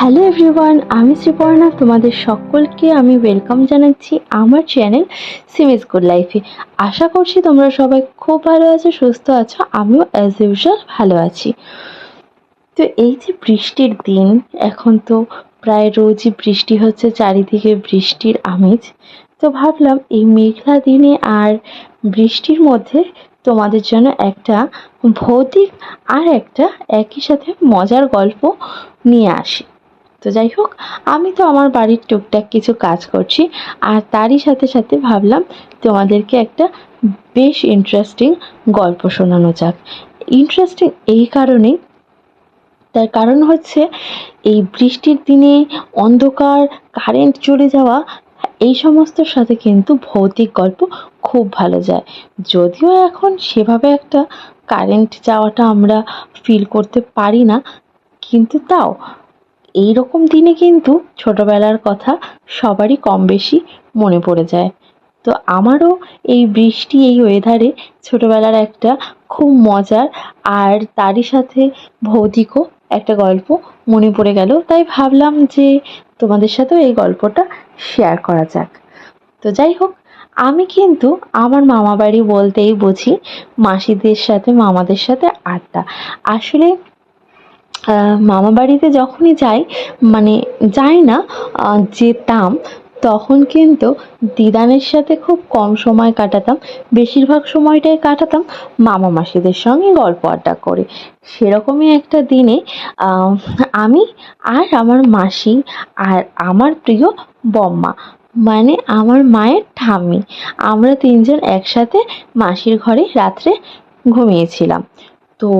Hello everyone, আমি শ্রীপর্ণা, তোমাদের সকলকে আমি ওয়েলকাম জানাচ্ছি আমার চ্যানেল সিমিজ গুড লাইফে। আশা করছি তোমরা সবাই খুব ভালো আছো, সুস্থ আছো, আমিও অ্যাজ ইউজুয়াল ভালো আছি। তো এই যে বৃষ্টির দিন, এখন তো প্রায় রোজই বৃষ্টি হচ্ছে, চারিদিকে বৃষ্টির আমেজ। তো ভাবলাম এই মেঘলা দিনে আর বৃষ্টির মধ্যে তোমাদের জন্য একটা ভৌতিক আর একটা একই সাথে মজার গল্প নিয়ে আসি। তো যাই হোক, আমি তো আমার বাড়ির টুকটাক কিছু কাজ করছি আর তারই সাথে সাথে ভাবলাম তোমাদেরকে একটা বেশ ইন্টারেস্টিং গল্প শোনানো যাক। ইন্টারেস্টিং এই কারণেই, তার কারণ হচ্ছে এই বৃষ্টির দিনে অন্ধকার কারেন্ট চলে যাওয়া, এই সমস্তর সাথে কিন্তু ভৌতিক গল্প খুব ভালো যায়। যদিও এখন সেভাবে একটা কারেন্ট যাওয়াটা আমরা ফিল করতে পারি না, কিন্তু তাও এই রকম দিনে কিন্তু ছোটবেলার কথা সবারই কম বেশি মনে পড়ে যায়। তো আমারও এই বৃষ্টি, এই ওয়েদারে ছোটবেলার একটা খুব মজার আর তারই সাথে ভৌতিকও একটা গল্প মনে পড়ে গেল। তাই ভাবলাম যে তোমাদের সাথেও এই গল্পটা শেয়ার করা যাক। তো যাই হোক, আমি কিন্তু আমার মামা বাড়ি বলতেই বুঝি মাসিদের সাথে, মামাদের সাথে আড্ডা। আসলে মামা বাড়িতে যখনই যাই মানে যাই না যেতাম, তখন কিন্তু দিদানের সাথে খুব কম সময় কাটাতাম। বেশিরভাগ সময়টাই কাটাতাম মামা মাসিদের সঙ্গে গল্প আড্ডা করে। সেরকমই একটা দিনে আমি আর আমার মাসি আর আমার প্রিয় বম্মা মানে আমার মায়ের ঠাম্মি, আমরা তিনজন একসাথে মাসির ঘরে রাত্রে ঘুমিয়েছিলাম। তো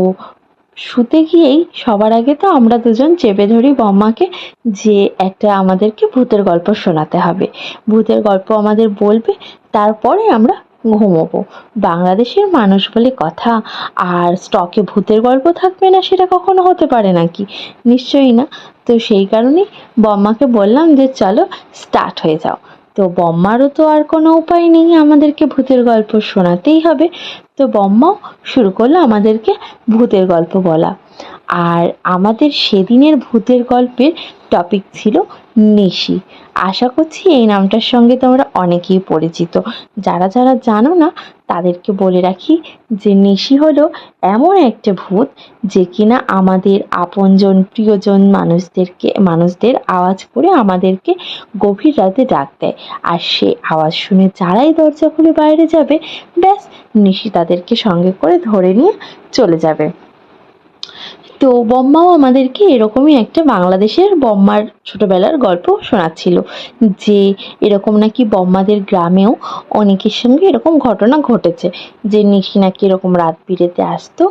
শুতে গিয়েই সবার আগে তো আমরা দুজন চেপে ধরি বম্মাকে যে একটা আমাদেরকে ভূতের গল্প শোনাতে হবে। ভূতের গল্প আমাদের বলবে, তারপরে আমরা ঘুমোবো। বাংলাদেশের মানুষ বলে কথা, আর স্টকে ভূতের গল্প থাকবে না সেটা কখনো হতে পারে নাকি? নিশ্চয়ই না। তো সেই কারণেই বম্মাকে বললাম যে, চলো স্টার্ট হয়ে যাও। তো বম্মারও তো আর কোনো উপায় নেই, আমাদেরকে ভূতের গল্প শোনাতেই হবে। তো বম্মাও শুরু করল আমাদেরকে ভূতের গল্প বলা। আর আমাদের সেদিনের ভূতের গল্পের টপিক ছিল নিশি। আশা করছি এই নামটার সঙ্গে তোমরা অনেকেই পরিচিত। যারা যারা জানো না, তাদেরকে বলে রাখি যে নিশি হলো এমন একটা ভূত যে কিনা আমাদের আপনজন প্রিয়জন মানুষদেরকে, মানুষদের আওয়াজ করে আমাদেরকে গভীর রাতে ডাক দেয়। আর সে আওয়াজ শুনে যারাই দরজা খুলে বাইরে যাবে, ব্যাস নিশি তাদেরকে সঙ্গে করে ধরে নিয়ে চলে যাবে। তো বম্মাও আমাদেরকে এরকমই একটা বাংলাদেশের বম্মার ছোটবেলার গল্প শোনাচ্ছিল যে এরকম নাকি বম্মাদের গ্রামেও অনেকের সঙ্গে এরকম ঘটনা ঘটেছে যে নিশি নাকি এরকম রাত বিরেতে আসতো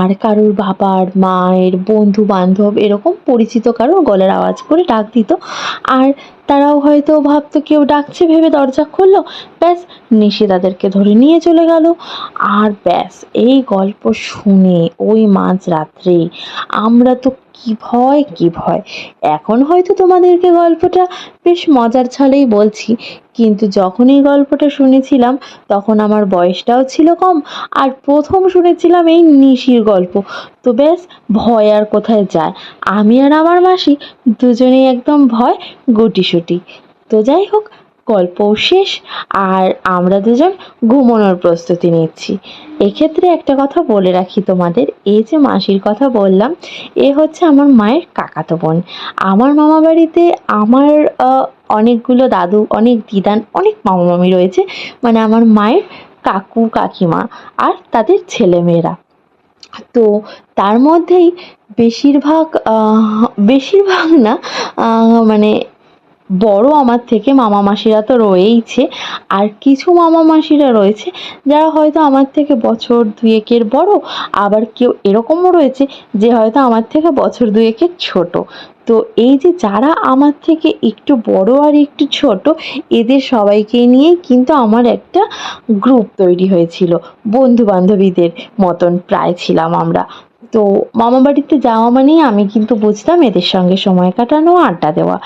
আর কারোর বাবার, মায়ের বন্ধু বান্ধব এরকম পরিচিত কারোর গলার আওয়াজ করে ডাক দিত। আর তারাও হয়তো ভাবতো কেউ ডাকছে, ভেবে দরজা খুললো। ব্যাস, নিশি তাদেরকে ধরে নিয়ে চলে গেল। আর ব্যাস, এই গল্প শুনে ওই মাঝ রাত্রে আমরা তো কি ভয় কি ভয়। এখন হয়তো তোমাদেরকে গল্পটা বেশ মজার ছলেই বলছি, কিন্তু যখন এই গল্পটা শুনেছিলাম, তখন আমার বয়সটাও ছিল কম, আর প্রথম শুনেছিলাম এই নিশির গল্প। তো ব্যাস, ভয় আর কোথায় যায়? আমি আর আমার মাসি দুজনেই একদম ভয়, গুটিসুটি। তো যাই হোক গল্পও শেষ আর আমরা দুজন ঘুমানোর প্রস্তুতি নিচ্ছি। এক্ষেত্রে একটা কথা বলে রাখি তোমাদের। এই যে মাসির কথা বললাম, এ হচ্ছে আমার মায়ের কাকাতো বোন। আমার মামা বাড়িতে আমার অনেকগুলো দাদু, অনেক দিদান, অনেক মামা মামি রয়েছে। মানে আমার মায়ের কাকু, কাকিমা আর তাদের ছেলেমেয়েরা। তো তার মধ্যেই বেশিরভাগ বেশিরভাগ না মানে বড় আমার থেকে মামা মাসিরা তো রয়েইছে, আর কিছু মামা মাসিরা রয়েছে যারা হয়তো আমার থেকে বছর দুয়েকের বড়, আবার কেউ এরকমও রয়েছে যে হয়তো আমার থেকে বছর দুয়েকের ছোট। তো এই যে যারা আমার থেকে একটু বড় আর একটু ছোট, এদের সবাইকে নিয়েই কিন্তু আমার একটা গ্রুপ তৈরি হয়েছিল বন্ধু বান্ধবীদের মতন প্রায় ছিলাম আমরা। তো মামা বাড়িতে যাওয়া মানেই আমি কিন্তু বুঝতাম এদের সঙ্গে সময় কাটানো, আড্ডা দেওয়া।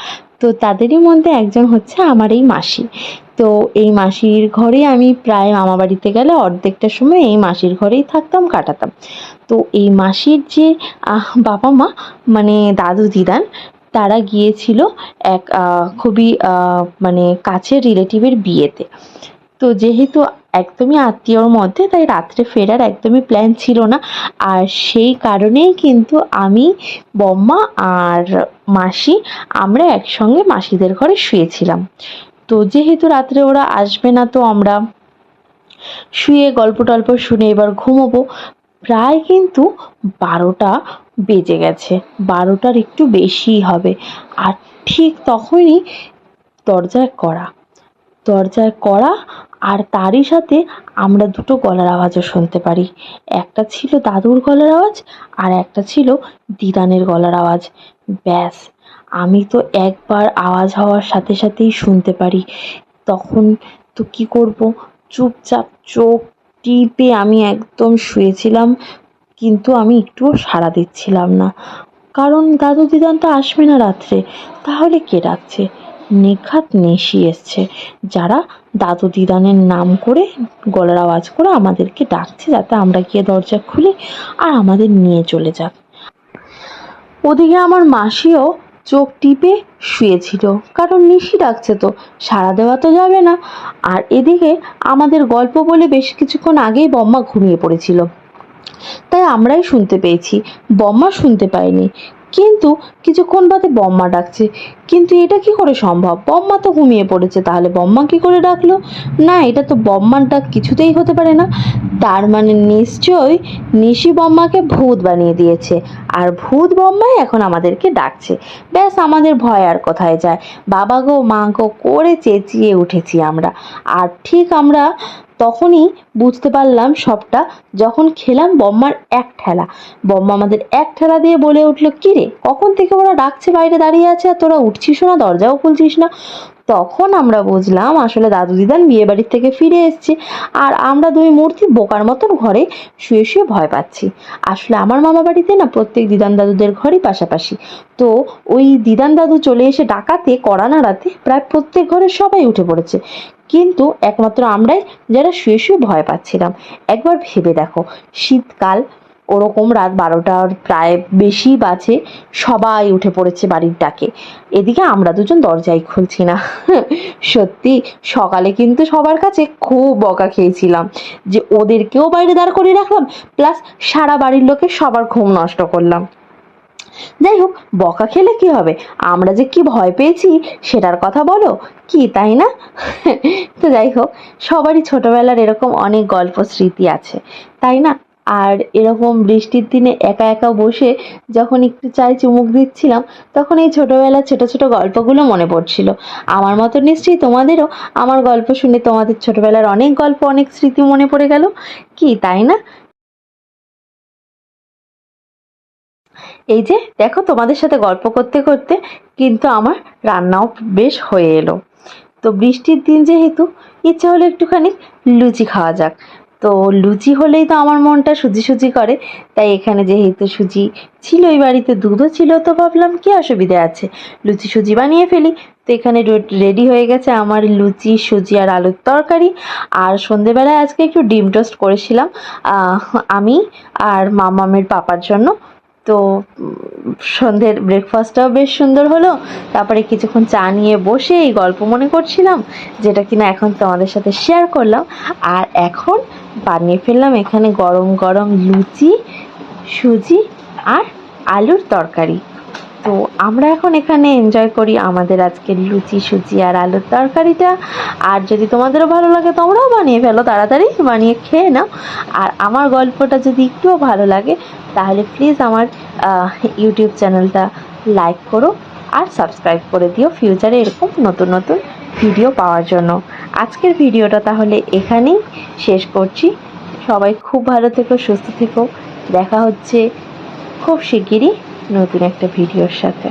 তো তাদেরই মধ্যে একজন হচ্ছে আমার এই মাসি। তো এই মাসির ঘরে আমি প্রায় মামা বাড়িতে গেলে অর্ধেকটা সময় এই মাসির ঘরেই থাকতাম, কাটাতাম। তো এই মাসির যে বাবা মা মানে দাদু দিদান, তারা গিয়েছিল এক খুবই মানে কাছের রিলেটিভের বিয়েতে। তো যেহেতু একদমই আত্মীয়র মধ্যে, তাই রাত্রে ফেরার একদমই প্ল্যান ছিল না। আর সেই কারণেই কিন্তু আমি, বম্মা আর মাসি আমরা একসঙ্গে মাসিদের ঘরে শুয়েছিলাম। তো যেহেতু রাত্রে ওরা আসবে না তো আমরা শুয়ে গল্প টল্প শুনে এবার ঘুমোবো, প্রায় কিন্তু বারোটা বেজে গেছে। বারোটার একটু বেশিই হবে। আর ঠিক তখনই দরজায় কড়া দরজায় কড়া আর তারই সাথে আমরা দুটো গলার আওয়াজও শুনতে পারি। একটা ছিল দাদুর গলার আওয়াজ আর একটা ছিল দিদানের গলার আওয়াজ। ব্যাস, আমি তো একবার আওয়াজ হওয়ার সাথে সাথেই শুনতে পারি। তখন তো কি করব? চুপচাপ চোখ টিপে আমি একদম শুয়েছিলাম, কিন্তু আমি একটুও সাড়া দিচ্ছিলাম না। কারণ দাদু দিদান তো আসবে না রাত্রে, তাহলে কে ডাকছে? নিখাত নেশি এসছে যারা দাদু দিদানের নাম করে গলার আওয়াজ করে আমাদেরকে ডাকছে, যাতে আমরা গিয়ে দরজা খুলি আর আমাদের নিয়ে চলে যাক। ওদিকে আমার মাসিও চোখ টিপে শুয়েছিল, কারণ নিশি ডাকছে তো, সাড়া দেওয়া তো যাবে না। আর এদিকে আমাদের গল্প বলে বেশ কিছুক্ষণ আগেই বম্মা ঘুমিয়ে পড়েছিল। তাই আমরাই শুনতে পেয়েছি, বম্মা শুনতে পায়নি। কিন্তু কিছুক্ষণ বাদে বম্মা ডাকছে। কিন্তু এটা কি করে সম্ভব? বম্মা তো ঘুমিয়ে পড়েছে, তাহলে বম্মা কি করে ডাকলো? না, এটা তো বম্মার ডাক কিছুতেই হতে পারে না। তার মানে নিশ্চয়ই নিশি বম্মাকে ভূত বানিয়ে দিয়েছে, আর ভূত বম্মাই এখন আমাদেরকে ডাকছে। ব্যাস, আমাদের ভয় আর কোথায় যায়? বাবা গো, মা গো, করে চেঁচিয়ে উঠেছি আমরা। আর ঠিক আমরা তখনই বুঝতে পারলাম সবটা যখন খেলাম বম্মার এক ঠেলা। বম্মা আমাদের এক ঠেলা দিয়ে বলে উঠল, কিরে, কখন থেকে ওরা ডাকছে বাইরে দাঁড়িয়ে আছে আর তোরা উঠছিস না? দরজাও খুলছিস না। তখন আমরা বুঝলাম আসলে দাদু দিদান বিয়ে বাড়ির থেকে ফিরে এসছে। আর আমরা দুই মূর্তি বোকার মতন ঘরে শুয়ে শুয়ে ভয় পাচ্ছি। আসলে আমার মামা বাড়িতে না প্রত্যেক দিদান দাদুদের ঘরই পাশাপাশি। তো ওই দিদান দাদু চলে এসে ডাকাতে, কড়া নাড়াতে প্রায় প্রত্যেক ঘরে সবাই উঠে পড়েছে। কিন্তু একমাত্র আমরাই যারা শুয়ে শুয়ে ভয় পাচ্ছিলাম। একবার ভেবে দেখো, শীতকাল ওরকম রাত বারোটার প্রায় বেশি বাজে সবাই উঠে পড়েছে বাড়ির ডাকে। এদিকে আমরা দুজন দরজাই খুলছি না। সত্যি, সকালে কিন্তু সবার কাছে খুব বকা খেয়েছিলাম যে ওদেরকেও বাইরে দাঁড় করিয়ে রাখলাম, প্লাস সারা বাড়ির লোকের সবার ঘুম নষ্ট করলাম। যাই হোক, বকা খেলে কি হবে? আমরা যে কি ভয় পেয়েছি সেটার কথা বলো। কি, তাই না? তো যাই হোক, সবারই ছোটবেলার এরকম অনেক গল্প স্মৃতি আছে, তাই না? আর এরকম বৃষ্টির দিনে একা একা বসে যখন একটু চায় চুমুক দিচ্ছিলাম তখন এই ছোটবেলার ছোট ছোট গল্পগুলো মনে পড়ছিল। আমার মতো নিশ্চয়ই তোমাদেরও আমার গল্প শুনে তোমাদের ছোটবেলার অনেক গল্প, অনেক স্মৃতি মনে পড়ে গেল। কি, তাই না? এই যে, দেখো তোমাদের সাথে গল্প করতে করতে কিন্তু আমার রান্নাও বেশ হয়ে এলো। তো বৃষ্টির দিন যেহেতু, ইচ্ছে হলো একটুখানি লুচি খাওয়া যাক। তো লুচি হলেই তো আমার মনটা সুজি সুজি করে। তাই এখানে যেহেতু সুজি ছিল ওই বাড়িতে দুধও ছিল, তো ভাবলাম কি অসুবিধা আছে? লুচি সুজি বানিয়ে ফেলি। তো এখানে রেডি হয়ে গেছে আমার লুচি, সুজি আর আলুর তরকারি। আর সন্ধেবেলায় আজকে একটু ডিম টোস্ট করেছিলাম আমি আর মামামের পাপার জন্য। তো সন্ধ্যের ব্রেকফাস্টটাও বেশ সুন্দর হলো। তারপরে কিছুক্ষণ চা নিয়ে বসে এই গল্প মনে করছিলাম, যেটা কিনা এখন তোমাদের সাথে শেয়ার করলাম। আর এখন বানিয়ে ফেললাম। এখানে গরম গরম লুচি, সুজি আর আলুর তরকারি। তো আমরা এখন এখানে এনজয় করি আমাদের আজকের লুচি, সুজি আর আলুর তরকারিটা। আর যদি তোমাদেরও ভালো লাগে, তোমরাও বানিয়ে ফেলো, তাড়াতাড়ি বানিয়ে খেয়ে নাও। আর আমার গল্পটা যদি একটুও ভালো লাগে, তাহলে প্লিজ আমার ইউটিউব চ্যানেলটা লাইক করো আর সাবস্ক্রাইব করে দিও। ফিউচারে এরকম নতুন নতুন ভিডিও পাওয়ার জন্য। আজকের ভিডিওটা তাহলে এখানেই শেষ করছি। সবাই খুব ভালো থেকো, সুস্থ থেকো। দেখা হচ্ছে খুব শিগগিরই নতুন একটা ভিডিওর সাথে।